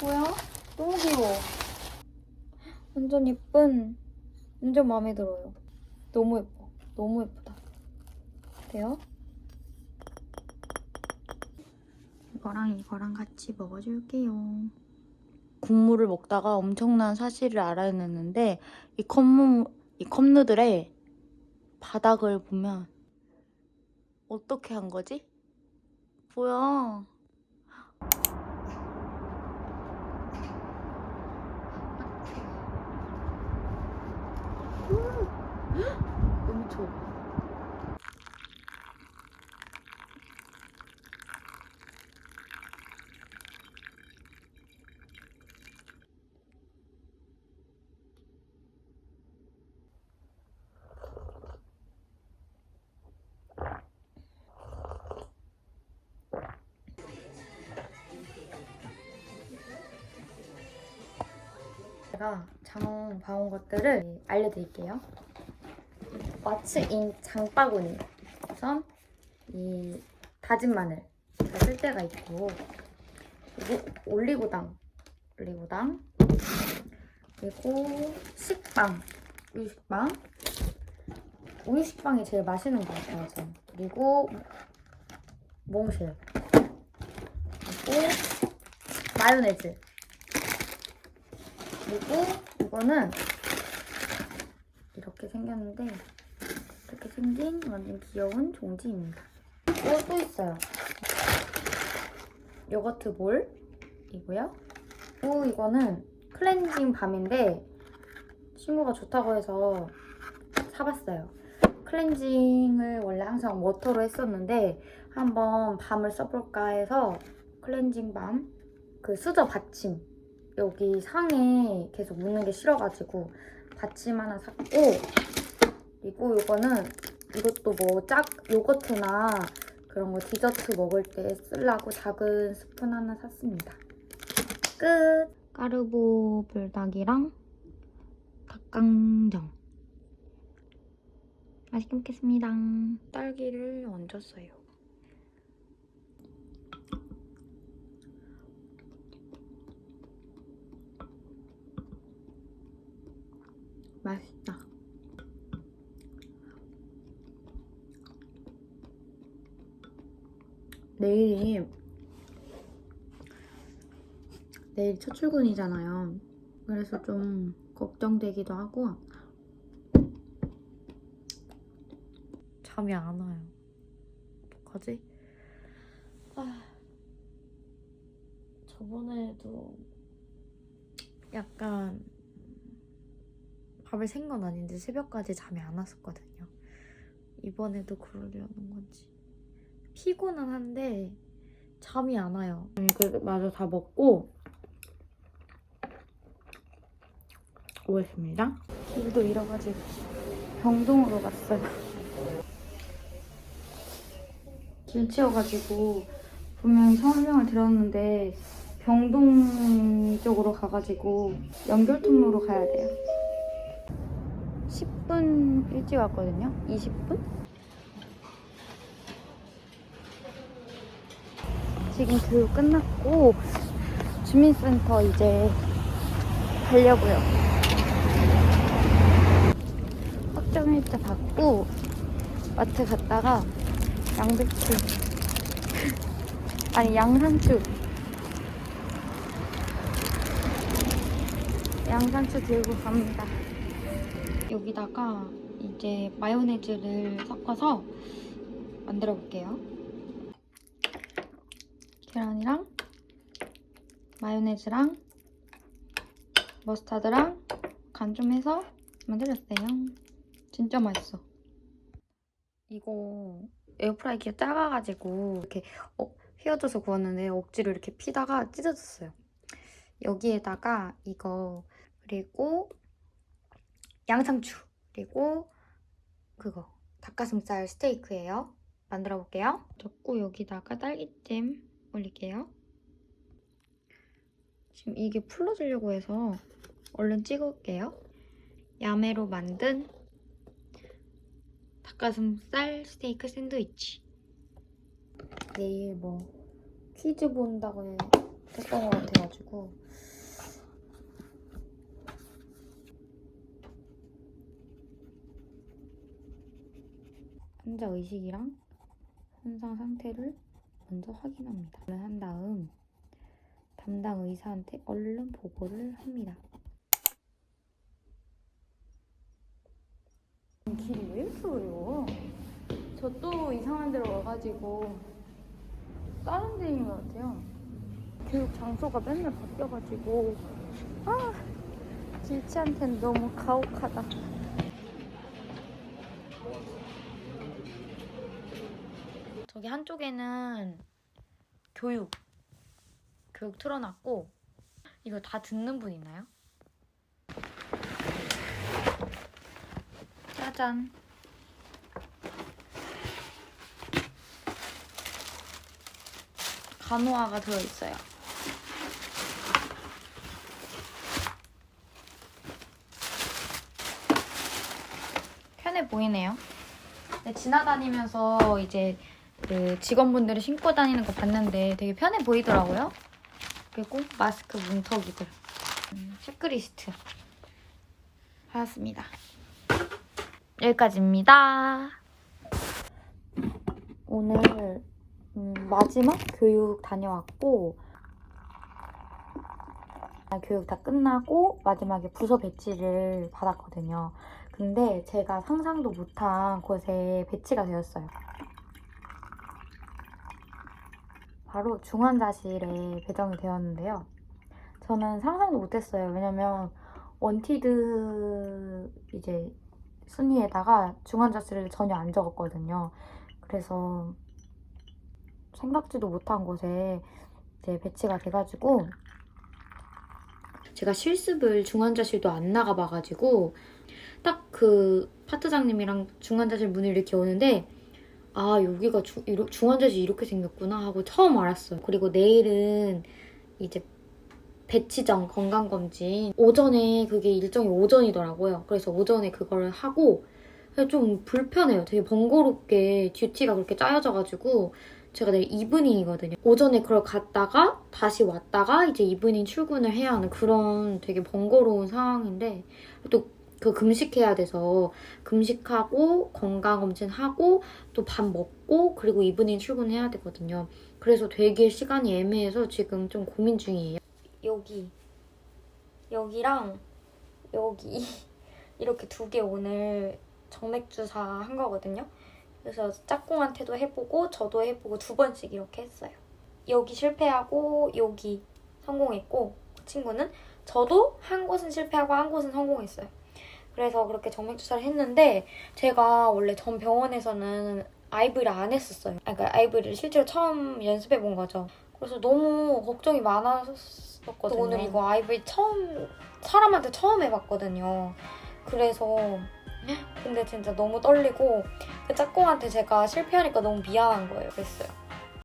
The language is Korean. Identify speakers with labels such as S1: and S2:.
S1: 뭐야? 너무 귀여워. 완전 예쁜. 완전 마음에 들어요. 너무 예뻐. 너무 예쁘다. 어때요? 이거랑 이거랑 같이 먹어줄게요. 국물을 먹다가 엄청난 사실을 알아냈는데 이 컵무 이 컵누들의 바닥을 보면 어떻게 한 거지? 뭐야? 제가 장어 봐온 것들을 알려드릴게요. In 장바구니? 우선 이 다진 마늘 쓸 때가 있고 그리고 올리고당 올리고당 그리고 식빵 우유식빵 우유식빵이 제일 맛있는 것 같아요 저는 그리고 몽실 그리고 마요네즈 그리고 이거는 이렇게 생겼는데 이렇게 생긴 완전 귀여운 종지입니다. 또, 또 있어요. 요거트 볼이고요. 또 이거는 클렌징 밤인데 친구가 좋다고 해서 사봤어요. 클렌징을 원래 항상 워터로 했었는데 한번 밤을 써볼까 해서 클렌징 밤, 그 수저 받침 여기 상에 계속 묻는 게 싫어가지고 받침 하나 샀고 그리고 이거는 이것도 뭐 짝 요거트나 그런 거 디저트 먹을 때 쓰려고 작은 스푼 하나 샀습니다. 끝! 까르보 불닭이랑 닭강정 맛있게 먹겠습니다. 딸기를 얹었어요. 맛있다. 내일이 내일 첫 출근이잖아요. 그래서 좀 걱정되기도 하고 잠이 안 와요. 어떡하지? 아, 저번에도 약간 밥을 센건 아닌데 새벽까지 잠이 안 왔었거든요. 이번에도 그러려는 건지. 피곤은 한데 잠이 안 와요. 이거 마저 다 먹고 오겠습니다. 길도 잃어가지고 병동으로 갔어요. 길 치여가지고 분명히 설명을 들었는데 병동 쪽으로 가가지고 연결 통로로 가야 돼요. 10분 일찍 왔거든요. 20분? 지금 교육 끝났고 주민센터 이제 가려고요. 확정일자 받고 마트 갔다가 양배추 아니 양상추 양상추 들고 갑니다. 여기다가 이제 마요네즈를 섞어서 만들어 볼게요. 계란이랑 마요네즈랑 머스타드랑 간 좀 해서 만들었어요. 진짜 맛있어. 이거 에어프라이기가 작아가지고 이렇게 어, 휘어져서 구웠는데 억지로 이렇게 피다가 찢어졌어요. 여기에다가 이거 그리고 양상추 그리고 그거 닭가슴살 스테이크예요. 만들어 볼게요. 넣고 여기다가 딸기잼 올릴게요. 지금 이게 풀러지려고 해서 얼른 찍을게요. 야매로 만든 닭가슴살 스테이크 샌드위치. 내일 뭐 퀴즈 본다고 했던 것 같아가지고 환자 의식이랑 현상 상태를 먼저 확인합니다. 한 다음 담당 의사한테 얼른 보고를 합니다. 길이 왜 이렇게 어려워? 저 또 이상한 데로 와가지고 다른 데인 것 같아요. 교육 장소가 맨날 바뀌어가지고 아 길치한테는 너무 가혹하다. 저기 한쪽에는 교육 교육 틀어놨고 이거 다 듣는 분 있나요? 짜잔 간호화가 들어있어요. 편해 보이네요. 네, 지나다니면서 이제 그 직원분들이 신고 다니는 거 봤는데 되게 편해 보이더라고요. 그리고 마스크 문턱이들. 음, 체크리스트. 하였습니다. 여기까지입니다. 오늘 음, 마지막 교육 다녀왔고 아, 교육 다 끝나고 마지막에 부서 배치를 받았거든요. 근데 제가 상상도 못한 곳에 배치가 되었어요. 바로 중환자실에 배정이 되었는데요. 저는 상상도 못했어요. 왜냐면 원티드 이제 순위에다가 중환자실을 전혀 안 적었거든요. 그래서 생각지도 못한 곳에 이제 배치가 돼가지고 제가 실습을 중환자실도 안 나가봐가지고 딱 그 파트장님이랑 중환자실 문을 이렇게 오는데 아 여기가 주, 중환자실 이렇게 생겼구나 하고 처음 알았어요. 그리고 내일은 이제 배치정 건강검진 오전에 그게 일정이 오전이더라고요. 그래서 오전에 그걸 하고 좀 불편해요. 되게 번거롭게 듀티가 그렇게 짜여져가지고 제가 내일 이브닝이거든요. 오전에 그걸 갔다가 다시 왔다가 이제 이브닝 출근을 해야 하는 그런 되게 번거로운 상황인데 또 그 금식해야 돼서 금식하고 건강검진하고 또 밥 먹고 그리고 이브닝 출근해야 되거든요. 그래서 되게 시간이 애매해서 지금 좀 고민 중이에요. 여기 여기랑 여기 이렇게 두 개 오늘 정맥 주사 한 거거든요. 그래서 짝꿍한테도 해보고 저도 해보고 두 번씩 이렇게 했어요. 여기 실패하고 여기 성공했고 그 친구는 저도 한 곳은 실패하고 한 곳은 성공했어요. 그래서 그렇게 정맥 주사를 했는데 제가 원래 전 병원에서는 아이브를 안 했었어요. 아니, 그러니까 아이브를 실제로 처음 연습해 본 거죠. 그래서 너무 걱정이 많았었거든요. 오늘 이거 아이브 처음 사람한테 처음 해봤거든요. 그래서 근데 진짜 너무 떨리고 그 짝꿍한테 제가 실패하니까 너무 미안한 거예요. 그랬어요.